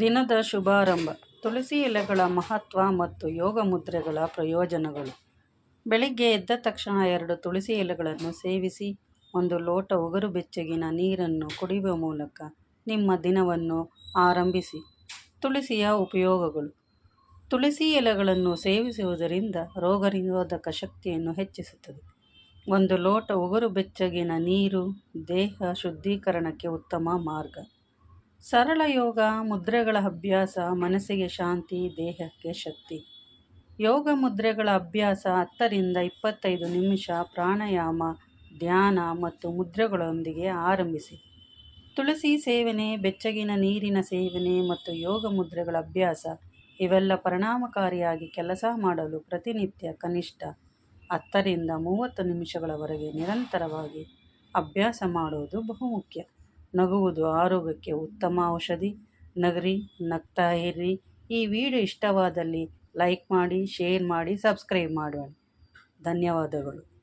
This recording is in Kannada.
ದಿನದ ಶುಭಾರಂಭ. ತುಳಸಿ ಎಲೆಗಳ ಮಹತ್ವ ಮತ್ತು ಯೋಗ ಮುದ್ರೆಗಳ ಪ್ರಯೋಜನಗಳು. ಬೆಳಿಗ್ಗೆ ಎದ್ದ ತಕ್ಷಣ ಎರಡು ತುಳಸಿ ಎಲೆಗಳನ್ನು ಸೇವಿಸಿ, ಒಂದು ಲೋಟ ಉಗುರು ಬೆಚ್ಚಗಿನ ನೀರನ್ನು ಕುಡಿಯುವ ಮೂಲಕ ನಿಮ್ಮ ದಿನವನ್ನು ಆರಂಭಿಸಿ. ತುಳಸಿಯ ಉಪಯೋಗಗಳು. ತುಳಸಿ ಎಲೆಗಳನ್ನು ಸೇವಿಸುವುದರಿಂದ ರೋಗನಿರೋಧಕ ಶಕ್ತಿಯನ್ನು ಹೆಚ್ಚಿಸುತ್ತದೆ. ಒಂದು ಲೋಟ ಉಗುರು ಬೆಚ್ಚಗಿನ ನೀರು ದೇಹ ಶುದ್ಧೀಕರಣಕ್ಕೆ ಉತ್ತಮ ಮಾರ್ಗ. ಸರಳ ಯೋಗ, ಮುದ್ರೆಗಳ ಅಭ್ಯಾಸ, ಮನಸ್ಸಿಗೆ ಶಾಂತಿ, ದೇಹಕ್ಕೆ ಶಕ್ತಿ. ಯೋಗ ಮುದ್ರೆಗಳ ಅಭ್ಯಾಸ ಹತ್ತರಿಂದ ಇಪ್ಪತ್ತೈದು ನಿಮಿಷ ಪ್ರಾಣಾಯಾಮ, ಧ್ಯಾನ ಮತ್ತು ಮುದ್ರೆಗಳೊಂದಿಗೆ ಆರಂಭಿಸಿ. ತುಳಸಿ ಸೇವನೆ, ಬೆಚ್ಚಗಿನ ನೀರಿನ ಸೇವನೆ ಮತ್ತು ಯೋಗ ಮುದ್ರೆಗಳ ಅಭ್ಯಾಸ ಇವೆಲ್ಲ ಪರಿಣಾಮಕಾರಿಯಾಗಿ ಕೆಲಸ ಮಾಡಲು ಪ್ರತಿನಿತ್ಯ ಕನಿಷ್ಠ ಹತ್ತರಿಂದ ಮೂವತ್ತು ನಿಮಿಷಗಳವರೆಗೆ ನಿರಂತರವಾಗಿ ಅಭ್ಯಾಸ ಮಾಡುವುದು ಬಹುಮುಖ್ಯ. ನಗುವುದು ಆರೋಗ್ಯಕ್ಕೆ ಉತ್ತಮ ಔಷಧಿ. ನಗರಿ, ನಗ್ತಾ ಇರ್ರಿ. ಈ ವಿಡಿಯೋ ಇಷ್ಟವಾದಲ್ಲಿ ಲೈಕ್ ಮಾಡಿ, ಶೇರ್ ಮಾಡಿ, ಸಬ್ಸ್ಕ್ರೈಬ್ ಮಾಡೋಣ ಧನ್ಯವಾದಗಳು.